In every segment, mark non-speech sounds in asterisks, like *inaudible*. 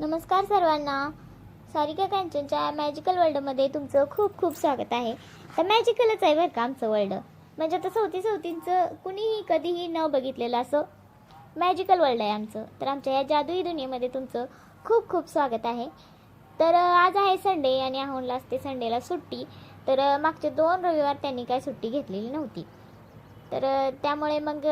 नमस्कार सर्वांना. सारिका कांचनच्या मॅजिकल वर्ल्डमध्ये तुमचं खूप खूप स्वागत आहे. तर मॅजिकलच आहे बरं का आमचं वर्ल्ड म्हणजे आता चौथी चौथींचं कुणीही कधीही न बघितलेलं असं मॅजिकल वर्ल्ड आहे आमचं. तर आमच्या या जादुई दुनियेमध्ये तुमचं खूप खूप स्वागत आहे. तर आज आहे संडे आणि आहोनला असते संडेला सुट्टी. तर मागचे दोन रविवार त्यांनी काय सुट्टी घेतलेली नव्हती. तर त्यामुळे मग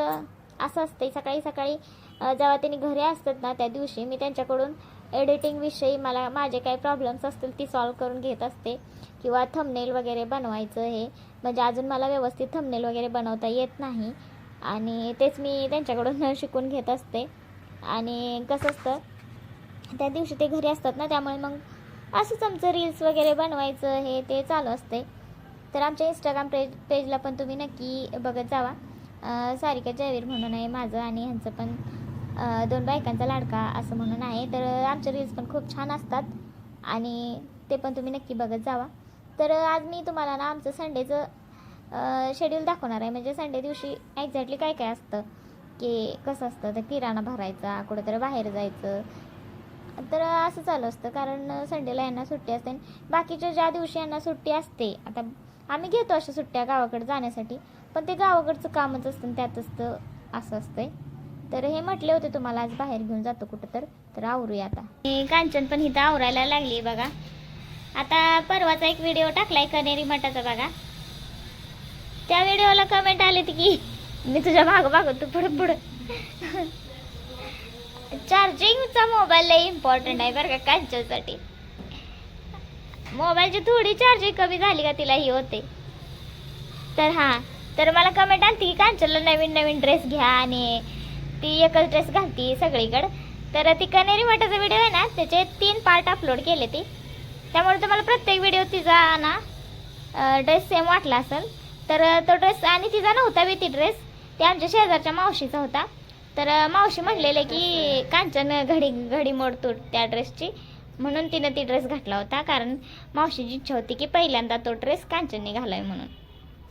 असं असते सकाळी सकाळी जेव्हा त्यांनी घरी असतात ना त्या दिवशी मी त्यांच्याकडून एडिटिंगविषयी मला माझे काही प्रॉब्लेम्स असतील ती सॉल्व करून घेत असते. किंवा थंबनेल वगैरे बनवायचं हे म्हणजे अजून मला व्यवस्थित थंबनेल वगैरे बनवता येत नाही. आणि तेच मी त्यांच्याकडून *laughs* शिकून घेत असते. आणि कसं असतं त्या दिवशी ते घरी असतात ना त्यामुळे मग असंच आमचं रील्स वगैरे बनवायचं हे ते चालू असते. तर आमच्या इंस्टाग्राम पेज पेजला पण तुम्ही नक्की बघत जावा. सारिका जयवीर म्हणून आहे माझं आणि ह्यांचं पण. दोन बायकांचा लाडका असं म्हणून आहे. तर आमचे रील्स पण खूप छान असतात. आणि ते पण तुम्ही नक्की बघत जावा. तर आज मी तुम्हाला ना आमचं संडेचं शेड्यूल दाखवणार आहे. म्हणजे संडे दिवशी एक्झॅक्टली काय काय असतं? की कसं असतं? तर किराणा भरायचा कुठंतरी बाहेर जायचं. तर असं चालू असतं. कारण संडेला यांना सुट्टी असते. आणि बाकीच्या ज्या दिवशी यांना सुट्टी असते आता आम्ही घेतो अशा सुट्ट्या गावाकडे जाण्यासाठी. पण ते गावाकडचं कामच असतं आणि त्यातच तर असं असतंय. तर हे म्हटले होते तुम्हाला आज बाहेर घेऊन जातो कुठं तर. तर आवरूया आता. कांचन पण इथं आवरायला लागली बघा. आता परवाचा एक व्हिडिओ टाकलाय कनेरी मठाचा बघा. त्या व्हिडिओला कमेंट आले की मी तुझ्या मागं मागं तू पुढं पुढं. चार्जिंगचा मोबाईल लय इम्पॉर्टंट आहे बरं का कांचनसाठी. मोबाईलची थोडी चार्जिंग कमी झाली का तिला ही होते तर हां तर मला कमेंट आली की कांचनला नवीन नवीन ड्रेस घ्या आणि ती एकच ड्रेस घालती सगळीकडं. तर ती कनेरी मठाचा व्हिडिओ आहे ना त्याचे तीन पार्ट अपलोड केले ती. त्यामुळे तुम्हाला प्रत्येक व्हिडिओ तिचा ना ड्रेस सेम वाटला असेल. तर तो ड्रेस आणि तिचा नव्हता बी ती ड्रेस ते आमच्या शेजारच्या मावशीचा होता. तर मावशी म्हणलेले की कांचन घडी घडी मोडतो त्या ड्रेसची म्हणून तिनं ती ड्रेस घातला होता. कारण मावशीची इच्छा होती की पहिल्यांदा तो ड्रेस कांचनने घालाय म्हणून.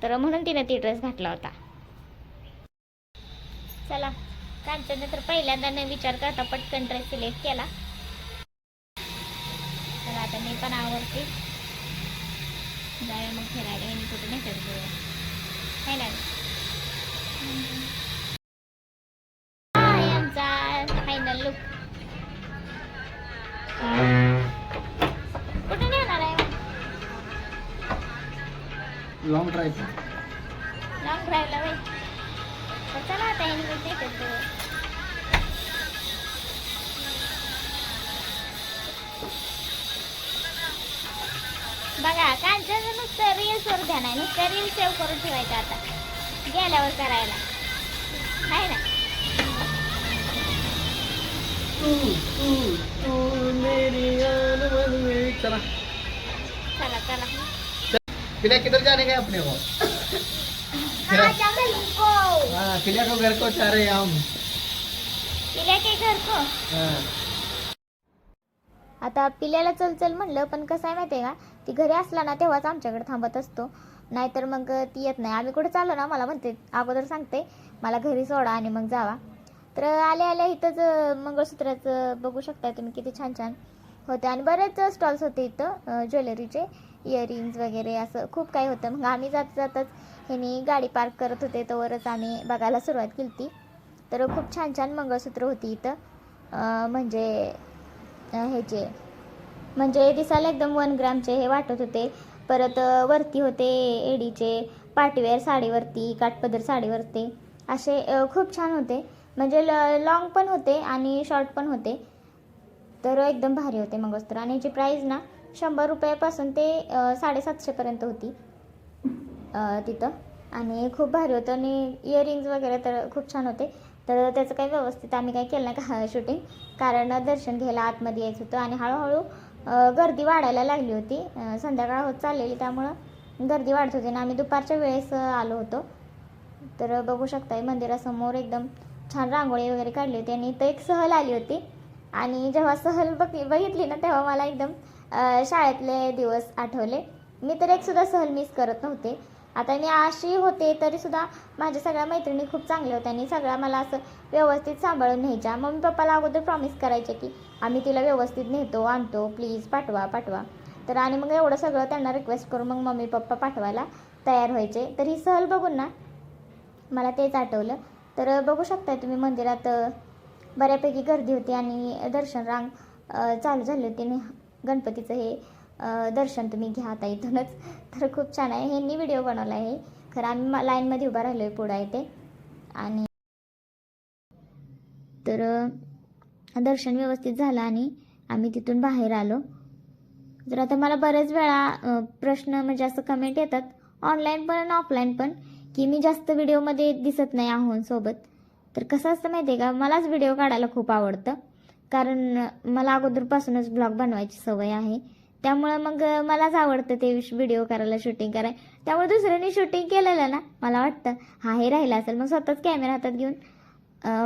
तर म्हणून तिनं ती ड्रेस घातला होता. चला. कांचनने तर पहिल्यांदा न विचार करता पटकन ड्रेस सिलेक्ट केला. तर आता मी पण आवडते जाऊया मग फिरायला. यांनी कुठे नाही फिरतो ना? फायनल लुक कुठे नेणार आहे? लॉंग ड्राईव्ह लॉंग ड्राईव्हला बाई तर चला आता यांनी कुठे करतो बघा कांचन नुसतं रील्सवर ध्यान आहे नुसतं रील्स सेव्ह करून ठेवायचं आता. गेल्यावर करायला. आहे ना? चला. चला चला. किधर जाने गए अपने को? हाँ को किलिया को घर को चाह रहे हैं हम पिल्या के घर को हाँ. आता पिल्याला चल चल म्हणलं पण कसं आहे माहिती आहे का? ती घरी असला ना तेव्हाच आमच्याकडे थांबत असतो. नाहीतर मग ती येत नाही. आम्ही कुठे चाललो ना मला म्हणते अगोदर सांगते मला घरी सोडा आणि मग जावा. तर आल्या आल्या इथंच मंगळसूत्राचं बघू शकता तुम्ही किती छान छान होते. आणि बरेच स्टॉल्स होते इथं ज्वेलरीचे. इयरिंग्स वगैरे असं खूप काही होतं. मग आम्ही जात जातच ह्यांनी गाडी पार्क करत होते. तोवरच आम्ही बघायला सुरुवात केली ती तर खूप छान छान मंगळसूत्र होती इथं. म्हणजे ह्याचे म्हणजे दिसायला एकदम वन ग्रामचे हे वाटत होते. परत वरती होते एडीचे पाटीवेअर साडीवरती काठपदर साडीवरती. असे खूप छान होते. म्हणजे ल लॉंग पण होते आणि शॉर्ट पण होते. तर एकदम भारी होते मंगळसूत्र. आणि याची प्राईज ना शंभर रुपयापासून ते साडेसातशेपर्यंत होती. तिथं. आणि खूप भारी होतं. आणि इयरिंग्ज वगैरे तर खूप छान होते. तर त्याचं काही व्यवस्थित आम्ही काही केलं नाही का शूटिंग कारण दर्शन घ्यायला आतमध्ये यायचं होतं आणि हळूहळू गर्दी वाढायला लागली होती. संध्याकाळ होत चाललेली त्यामुळं गर्दी वाढत होती. आणि आम्ही दुपारच्या वेळेस आलो होतो. तर बघू शकताय मंदिरासमोर एकदम छान रांगोळी वगैरे काढली होती. आणि इथं एक सहल आली होती. आणि जेव्हा सहल बघ बघितली ना तेव्हा मला एकदम शाळेतले दिवस आठवले. मी तर एक सुद्धा सहल मिस करत नव्हते. आता मी अशी होते तरी सुद्धा माझ्या सगळ्या मैत्रिणी खूप चांगल्या होत्या आणि सगळ्या मला असं व्यवस्थित सांभाळून न्यायच्या. मम्मी पप्पाला अगोदर प्रॉमिस करायचे की आम्ही तिला व्यवस्थित नेतो आणतो प्लीज पाठवा पाठवा. तर आणि मग एवढं सगळं त्यांना रिक्वेस्ट करून मग मम्मी पप्पा पाठवायला तयार व्हायचे. तर ही सहल बघून ना मला तेच आठवलं. तर बघू शकताय तुम्ही मंदिरात बऱ्यापैकी गर्दी होती आणि दर्शन रांग चालू झाली होती आणि गणपतीचं हे दर्शन तुम्ही घ्या आता इथूनच. तर खूप छान आहे. ह्यांनी व्हिडिओ बनवला आहे खरं आम्ही म- लाईनमध्ये उभा राहिलो आहे पुढं इथे आणि तर दर्शन व्यवस्थित झालं आणि आम्ही तिथून बाहेर आलो. तर आता मला बऱ्याच वेळा प्रश्न म्हणजे असं कमेंट येतात. ऑनलाईन पण आणि ऑफलाईन पण की मी जास्त व्हिडिओमध्ये दिसत नाही आहोन सोबत. तर कसं असतं माहिती आहे का? मलाच व्हिडिओ काढायला खूप आवडतं. कारण मला अगोदरपासूनच ब्लॉग बनवायची सवय आहे. त्यामुळं मग मलाच आवडतं ते व्हिडिओ करायला शूटिंग करायला त्यामुळे दुसऱ्यांनी शूटिंग केलेलं ना मला वाटतं. हा हे राहिलं असेल. मग स्वतःच कॅमेरा हातात घेऊन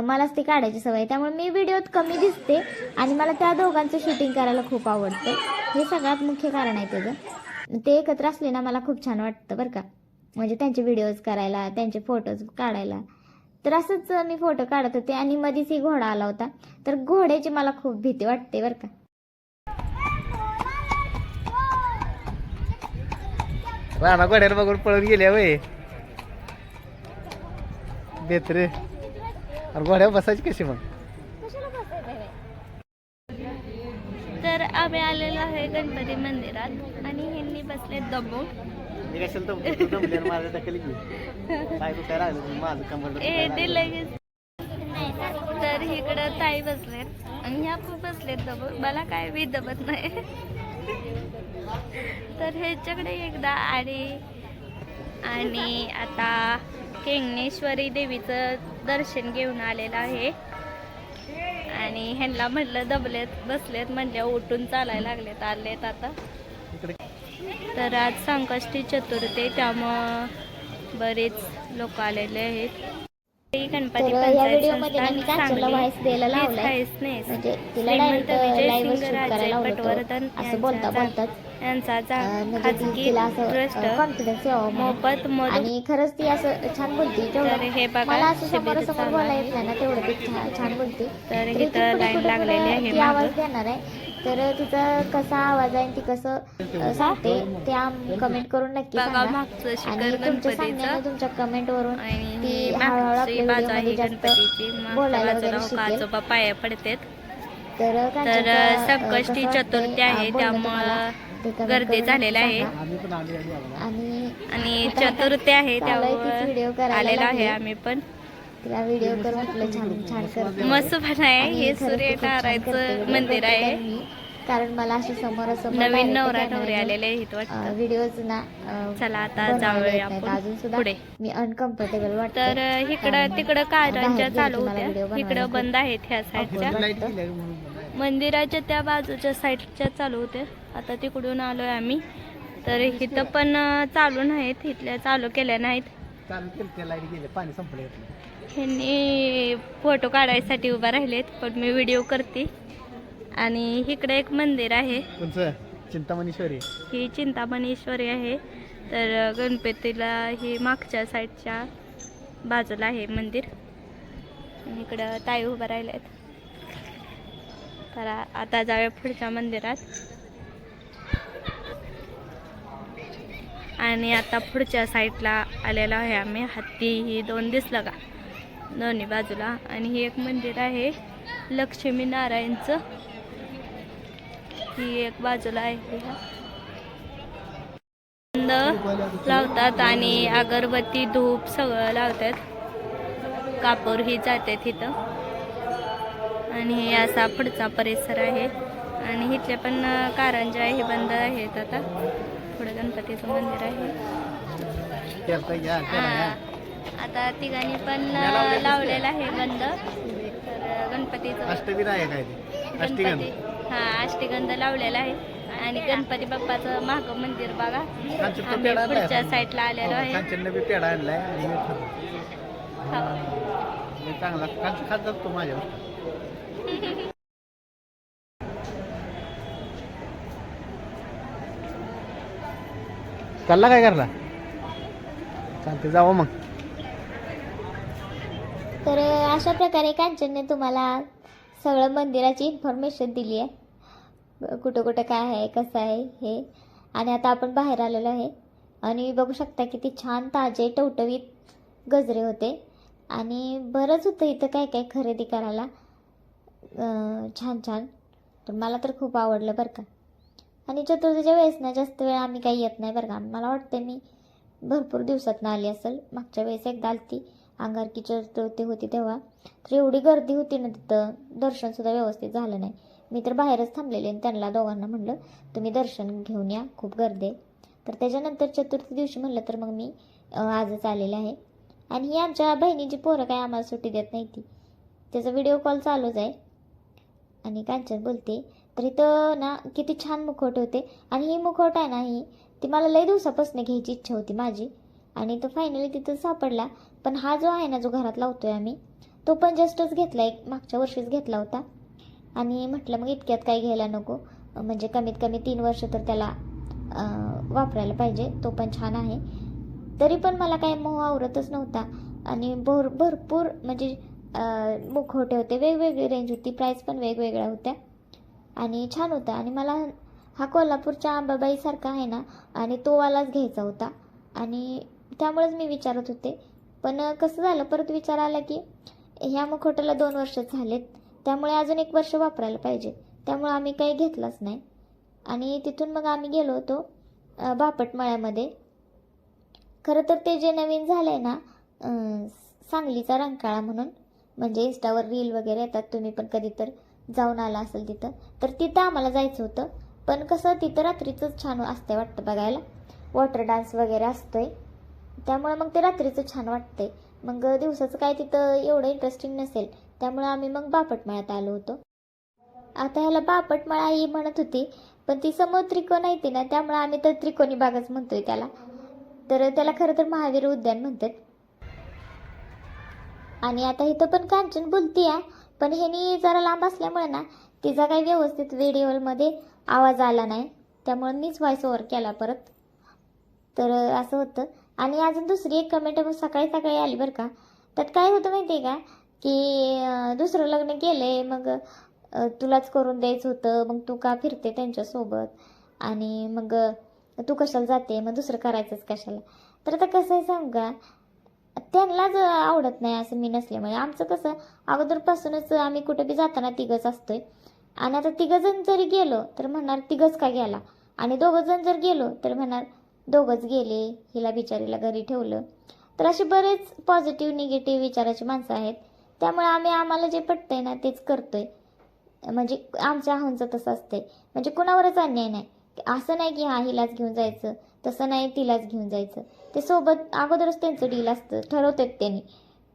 मलाच ते काढायची सवय. आहे. त्यामुळे मी व्हिडिओत कमी दिसते आणि मला त्या दोघांचं शूटिंग करायला खूप आवडतं. हे सगळ्यात मुख्य कारण आहे त्याचं. ते एकत्र असले ना मला खूप छान वाटतं बरं का. म्हणजे त्यांचे व्हिडिओज करायला त्यांचे फोटोज काढायला. तर असंच मी फोटो काढत होते आणि मध्येच ही घोडा आला होता. तर घोड्याची मला खूप भीती वाटते बरं का. राणा गोड्याला बघून पळून गेल्या वय. देत रे. अरे गोड्या बसायची कशी मग? तर आम्ही आलेलो आहे गणपती मंदिरात आणि ह्यांनी बसले दमून मी कशाला माझं दखल काय काय राहिलं माझं ए ते लगेच. तर इकडं ताई बसलेत आणि ह्या पण बसलेत दमून मला काय मी दमत नाही. तर ह्याच्याकडे एकदा आणि आणि आता केंगणेश्वरी देवीचं दर्शन घेऊन आलेलं आहे. आणि ह्यांना म्हटलं दबलेत बसलेत म्हणजे उठून चालायला लागलेत आलेत आता. इकडे तर आज संकष्टी चतुर्थी त्यामुळं बरेच लोक आलेले आहेत. गणपती म्हणजे अं, म्हणजे. मोफत आणि खरंच ती असं छान बोलती हे बघा मला असं समोर समोर बोलायला. येत नाही ना तेवढं छान बोलते. तर इथं लाईन लागलेली आहे. आवाज देणार आहे. तर तिचा कसा आवाज आहे ती कसं सांगते ते कमेंट करून नक्की सांगा. आणि तुमच्या सांगण्यानं तुमच्या कमेंट वरून आणि ती हळूहळू आपल्या व्हिडिओमध्ये जास्त बोलायला बाजूला वगैरे शिकेल. आजोबा पाया पडतात. तर तर संकष्टी चतुर्थी आहे त्यामुळं गर्दी झालेलं आहे. आणि चतुर्थी आहे व्हिडिओ त्यामुळं आलेलो आहे. आम्ही पण. तिला व्हिडिओ कर म्हटलं छान छान करते. मस्त पण आहे हे सूर्यनारायणचं मंदिर आहे. कारण मला अशी समोर समोर नवीन नवरा नवरी आलेले आहेत व्हिडिओज ना चला आता जाऊया अजून सुद्धा पुढे. मी अनकम्फर्टेबल वाटते. तर इकडं तिकडं कारंजा बाहेर चालू होत्या. इकडं बंद आहेत ह्या साईडच्या. मंदिराच्या त्या बाजूच्या साईडच्या चालू होत्या. आता तिकडून आलोय आम्ही. तर इथं पण चालू नाहीत. इथल्या चालू केल्या नाहीत. चालू केलं त्या लाइट गेले पाणी संपलं ह्यांनी फोटो काढायसाठी उभा राहिलेत पण मी व्हिडिओ करते. आणि इकडे एक मंदिर आहे. चिंतामणीश्वरी. ही चिंतामणीश्वरी आहे. तर गणपतीला ही मागच्या साईडच्या बाजूला आहे मंदिर. आणि इकडं ताई उभं राहिले आहेत तर आता जाऊया पुढच्या मंदिरात. आणि आता पुढच्या साईडला आलेलो आहे आम्ही. हत्ती ही दोन दिसलं का? दोन्ही बाजूला. आणि ही एक मंदिर आहे. लक्ष्मी नारायणचं. ही एक बाजूला आहे लावतात आणि अगरबत्ती धूप सगळं लावतात. कापूर ही जाते तिथं. आणि हे असा पुढचा परिसर आहे. आणि इथले पण कारंजा हे बंद आहेत आता. पुढे गणपतीचं मंदिर आहे. आता तिघांनी पण लावलेलं आहे बंद. तर गणपतीचं अष्टवीर आहे काय ते अष्टिगंध. गणपती हा अष्टगंध लावलेला आहे. आणि गणपती बाप्पाचं महाग मंदिर बघा. आम्ही पुढच्या. साईडला आलेलो आहे. कांचनने बी पेढा आणलाय. चांगला. खात जातो माझ्यावर कल्ला काय करला चालते जावं मग. अशा प्रकारे कांचनने तुम्हाला सगळं मंदिराची इन्फॉर्मेशन दिली आहे? कुठं कुठं काय आहे कसं आहे हे? आणि आता आपण बाहेर आलेलो आहे. आणि बघू शकता किती छान ताजे टवटवीत गजरे होते. आणि बरंच होतं इथं काय काय खरेदी करायला. छान छान. तर मला तर खूप आवडलं बरं का. आणि चतुर्थीच्या वेळेस ना जास्त वेळ आम्ही काही येत नाही बरं का. मला वाटतं मी भरपूर दिवसात आली असेल. मागच्या वेळेस एकदा आलती. अंगारकीच्या चतुर्थी होती तेव्हा तर एवढी गर्दी होती ना तिथं दर्शनसुद्धा व्यवस्थित झालं नाही. मी तर बाहेरच थांबलेले आणि त्यांना दोघांना म्हणलं तुम्ही दर्शन घेऊन या खूप गर्दी आहे. तर त्याच्यानंतर चतुर्थी दिवशी म्हणलं तर मग मी आजच आलेले आहे. आणि ही आमच्या बहिणीची पोरं काय आम्हाला सुट्टी देत नाही ती. त्याचा व्हिडिओ कॉल चालूच आहे. आणि कांचन बोलते तर इथं ना किती छान मुखवट होते. आणि ही मुखवट आहे ना ही ती मला लई दिवसापासून घ्यायची इच्छा होती माझी. आणि तो फायनली तिथं सापडला. पण हा जो आहे ना जो घरात लावतो आहे आम्ही तो पण जस्टच घेतला एक मागच्या वर्षीच घेतला होता. आणि म्हटलं मग इतक्यात काही घ्यायला नको? म्हणजे कमीत कमी तीन वर्ष तर त्याला वापरायला पाहिजे. तो पण छान आहे. तरी पण मला काही मोह आवरतच नव्हता. आणि भर भरपूर म्हणजे मुखवटे होते. वेगवेगळी रेंज होती. प्राईस पण वेगवेगळ्या होत्या. आणि छान होता. आणि मला हा कोल्हापूरच्या अंबाबाईसारखा आहे ना आणि तो वालाच घ्यायचा होता. आणि त्यामुळेच मी विचारत होते पण कसं झालं परत विचार आला की ह्या मुखवट्याला दोन वर्ष झालेत. त्यामुळे अजून एक वर्ष वापरायला पाहिजे. त्यामुळे आम्ही काही घेतलाच नाही. आणि तिथून मग आम्ही गेलो होतो बापटमाळ्यामध्ये. खरं तर ते जे नवीन झालं आहे ना सांगलीचा रंकाळा म्हणून म्हणजे इंस्टावर रील वगैरे येतात तुम्ही पण कधी तर जाऊन आला असेल तिथं तर तिथं आम्हाला जायचं होतं. पण कसं तिथं रात्रीचंच छान असतंय वाटतं बघायला. वॉटर डान्स वगैरे असतोय. त्यामुळे मग ते रात्रीचं छान वाटतंय. मग दिवसाचं काय तिथं एवढं इंटरेस्टिंग नसेल. त्यामुळे आम्ही मग बापटमाळ्यात आलो होतो. आता ह्याला बापटमाळा ही म्हणत होती पण ती समोर त्रिकोण आहे ती ना त्यामुळे आम्ही तर त्रिकोणी बागच म्हणतोय त्याला. तर त्याला खरं तर महावीर उद्यान म्हणतात. आणि आता इथं पण कांचन बोलती आहे पण ह्यानी जरा लांब असल्यामुळे ना तिचा काही व्यवस्थित व्हिडिओमध्ये आवाज आला नाही. त्यामुळे मीच व्हॉइस ओव्हर केला परत. तर असं होतं. आणि अजून दुसरी एक कमेंट मग सकाळी सकाळी आली बरं का. त्यात काय होतं माहिती आहे का की दुसरं लग्न केलंय मग तुलाच करून द्यायचं होतं मग तू का फिरते त्यांच्यासोबत? आणि मग तू कशाला जाते? मग दुसरं करायचंच कशाला? तर आता कसं आहे सांग का? त्यांनाच आवडत नाही असं मी नसल्यामुळे. आमचं कसं अगोदरपासूनच आम्ही कुठे बी जाताना तिघच असतोय. आणि आता तिघंजण जरी गेलो तर म्हणणार तिघच का गेला? आणि दोघं जण जर गेलो तर म्हणणार दोघंच गेले हिला बिचारीला घरी ठेवलं. तर असे बरेच पॉझिटिव्ह निगेटिव्ह विचाराची माणसं आहेत. त्यामुळे आम्ही आम्हाला जे पटतंय ना तेच करतोय. म्हणजे आमच्या आहोंचं तसं असतंय. म्हणजे कुणावरच अन्याय नाही. असं नाही की हा हिलाच घेऊन जायचं तसं नाही तिलाच घेऊन जायचं. ते सोबत अगोदरच त्यांचं डील असतं ठरवतात त्यांनी.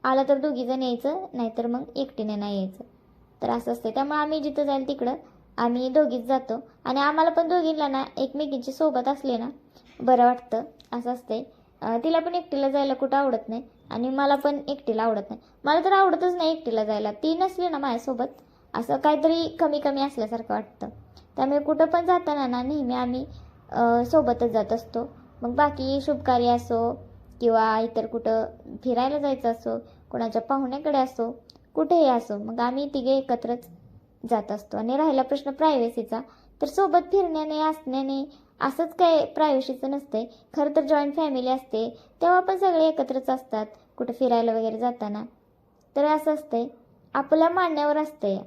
आला तर दोघी जण यायचं नाहीतर मग एकटीने नाही यायचं. तर असं असतं त्यामुळे आम्ही जिथं जाईल तिकडं आम्ही दोघीच जातो. आणि आम्हाला पण दोघींना ना एकमेकींची सोबत असले ना बरं वाटतं. असं असते तिला पण एकटीला जायला कुठं आवडत नाही आणि मला पण एकटीला आवडत नाही. मला तर आवडतच नाही एकटीला जायला. ती नसली ना माझ्यासोबत असं काहीतरी कमी कमी असल्यासारखं वाटतं. त्यामुळे कुठं पण जाताना ना नेहमी आम्ही सोबतच जात असतो. मग बाकी शुभकार्य असो किंवा इतर कुठं फिरायला जायचं असो कोणाच्या पाहुण्याकडे असो कुठेही असो मग आम्ही तिघे एकत्रच जात असतो. आणि राहिला प्रश्न प्रायव्हसीचा तर सोबत फिरण्याने असण्याने असंच काय प्रायव्हसीचं नसतंय. खरं तर जॉईंट फॅमिली असते. तेव्हा पण सगळे एकत्रच असतात कुठं फिरायला वगैरे जाताना. तर असं असतंय. आपल्या मांडण्यावर असतंय.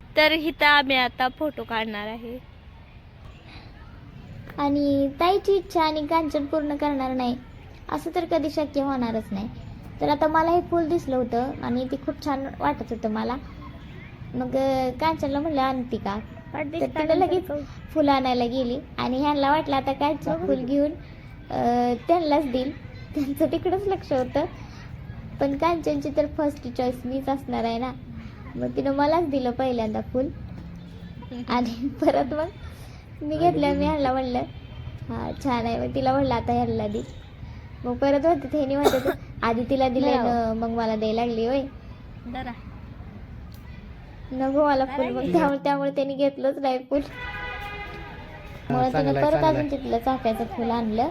तर इथं आम्ही आता फोटो काढणार आहे. आणि ताईची इच्छा आणि कांचन पूर्ण करणार नाही. असं तर कधी शक्य होणारच नाही. तर आता मला हे फूल दिसलं होतं आणि ते खूप छान वाटत होतं मला. मग कांचनला म्हणलं आणती का? तर लगेच फुलं आणायला गेली आणि ह्यांना वाटलं आता कायचं फुल घेऊन त्यांनाच देईल. त्यांचं तिकडंच लक्ष होतं. पण कांचनची तर फर्स्ट चॉईस मीच असणार आहे ना. मग तिनं मलाच दिलं पहिल्यांदा फुल. आणि *laughs* परत मग मी घेतलं मी ह्यांना म्हणलं हा छान आहे. मग तिला म्हणलं आता ह्यांना दे. मग परत होते त्यांनी म्हणत आधी तिला दिले मग मला द्यायला लागली होय. जरा. नको मला फुल मग त्यामुळे त्यामुळे त्यांनी घेतलंच नाही फुल. चांगलं तिने परत अजून तिथलं चाफ्याचं फुल आणलं.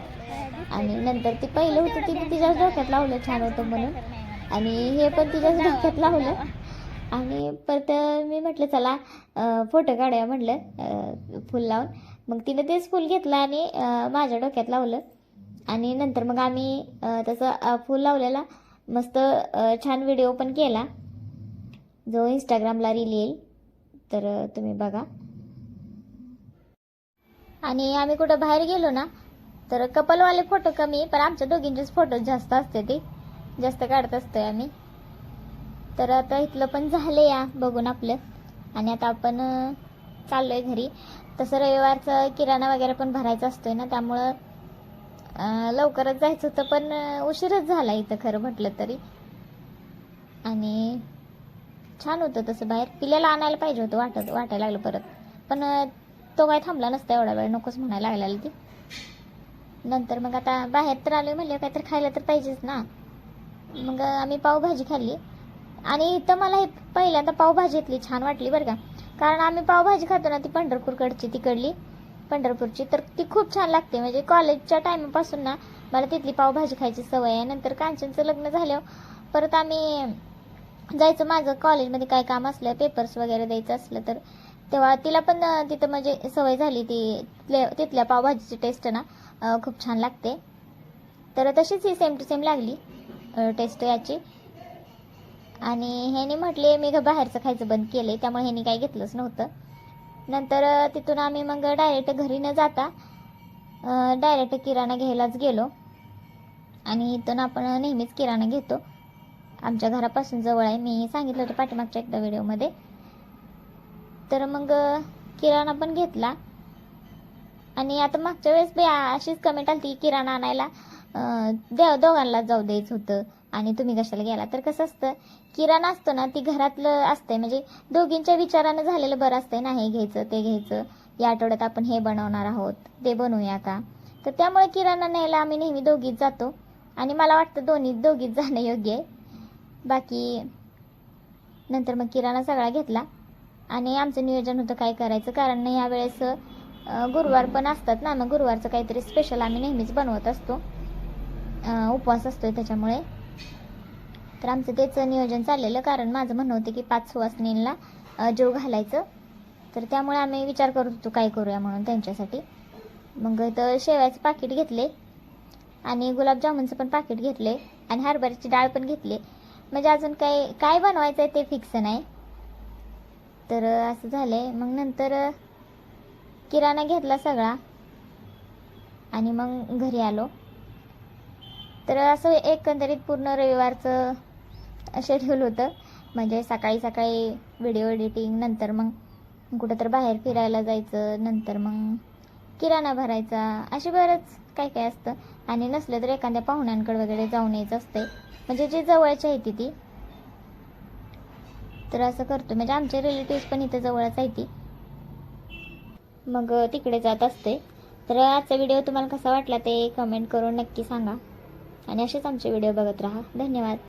आणि नंतर ती पहिलं होतं तिने तिच्याच डोक्यात लावलं छान होतं म्हणून. आणि हे पण तिच्याच डोक्यात लावलं. आणि परत मी म्हटलं चला फोटो काढूया म्हटलं फुल लावून. मग तिनं तेच फुल घेतलं आणि माझ्या डोक्यात लावलं. आणि नंतर मग आम्ही तसं फुल लावलेला. मस्त छान व्हिडिओ पण केला. जो इंस्टाग्रामला रील येईल तर तुम्ही बघा. आणि आम्ही कुठं बाहेर गेलो ना तर कपलवाले फोटो कमी पण आमच्या दोघींचेच फोटो जास्त असते ते. जास्त काढत असतोय आम्ही. तर आता इथलं पण झालं या बघून आपलं. आणि आता आपण चाललो चाललोय घरी. तसं रविवारचं किराणा वगैरे पण भरायचा असतोय ना त्यामुळं लवकरच जायचं होतं पण उशीरच झाला इथं खरं म्हटलं तरी. आणि छान होतं तसं बाहेर. पिल्याला आणायला पाहिजे होतं वाटत वाटायला लागलं परत. पण तो काय थांबला नसता एवढा वेळ नकोच म्हणायला लागला ती. नंतर मग आता बाहेर तर आलो म्हणलं काहीतरी खायला तर पाहिजेच ना. मग आम्ही पावभाजी खाल्ली. आणि इथं मला हे पहिल्यांदा पावभाजी इथली छान वाटली बरं का. कारण आम्ही पावभाजी खातो ना ती पंढरपूरकडची तिकडली पंढरपूरची. तर ती खूप छान लागते. म्हणजे कॉलेजच्या टायमापासून ना मला तिथली पावभाजी खायची सवय आहे. नंतर कांचनचं लग्न झाल्यावर परत आम्ही जायचं माझं कॉलेजमध्ये काय काम असलं पेपर्स वगैरे द्यायचं असलं तर तेव्हा तिला पण तिथं म्हणजे सवय झाली ती तिथल्या- तिथल्या पावभाजीची टेस्ट ना खूप छान लागते. तर तशीच ही सेम टू सेम लागली टेस्ट याची. आणि ह्याने म्हटले मी बाहेरचं खायचं बंद केले त्यामुळे ह्याने काही घेतलंच नव्हतं. नंतर तिथून आम्ही मग डायरेक्ट घरी न जाता डायरेक्ट किराणा घ्यायलाच गेलो. आणि इथून आपण नेहमीच किराणा घेतो. आमच्या घरापासून जवळ आहे. मी सांगितलं होतं पाठीमागच्या एकदा व्हिडिओमध्ये. तर मग किराणा पण घेतला. आणि आता मागच्या वेळेस बी अशीच कमेंट आली ती किराणा आणायला द्या दोघांना जाऊ द्यायचं होतं. आणि तुम्ही कशाला गेला? तर कसं असतं किराणा असतो ना ती घरातलं असतंय. म्हणजे दोघींच्या विचारानं झालेलं बरं असतंय ना हे घ्यायचं ते घ्यायचं. या आठवड्यात आपण हे बनवणार आहोत ते बनवूया का तर त्यामुळे किराणा न्यायला आम्ही नेहमी दोघीच जातो. आणि मला वाटतं दोन्ही दोघीच जाणं योग्य आहे. बाकी नंतर मग किराणा सगळा घेतला. आणि आमचं नियोजन होतं काय करायचं? कारण यावेळेस गुरुवार पण असतात ना. मग गुरुवारचं काहीतरी स्पेशल आम्ही नेहमीच बनवत असतो. उपवास उपवास असतोय त्याच्यामुळे. तर आमचं तेच नियोजन चाललेलं. कारण माझं म्हणणं होतं की पाच सुवासनींना जेव घालायचं. तर त्यामुळे आम्ही विचार करत होतो काय करूया? म्हणून त्यांच्यासाठी. मग तर शेवयाचं पाकिट घेतले. आणि गुलाबजामुनचं पण पाकिट घेतले. आणि हरभऱ्याची डाळ पण घेतली. म्हणजे अजून काय काय बनवायचं आहे ते फिक्स नाही. तर असं झालं आहे मग नंतर किराणा घेतला सगळा. आणि मग घरी आलो. तर असं एकंदरीत पूर्ण रविवारचं शेड्यूल होतं. म्हणजे सकाळी सकाळी व्हिडिओ एडिटिंग नंतर मग कुठं तर बाहेर फिरायला जायचं नंतर मग किराणा भरायचा असे बरंच काय काय असतं? आणि नसलं तर एखाद्या पाहुण्यांकडे वगैरे जाऊन यायचं असते म्हणजे जे जवळची आहे ती ती. तर असं करतो म्हणजे आमचे रिलेटिव्ह पण इथं जवळच आहे ती. मग तिकडे जात असते तर आजचा व्हिडिओ तुम्हाला कसा वाटला ते कमेंट करून नक्की सांगा. आणि असेच आमचे व्हिडिओ बघत राहा. धन्यवाद.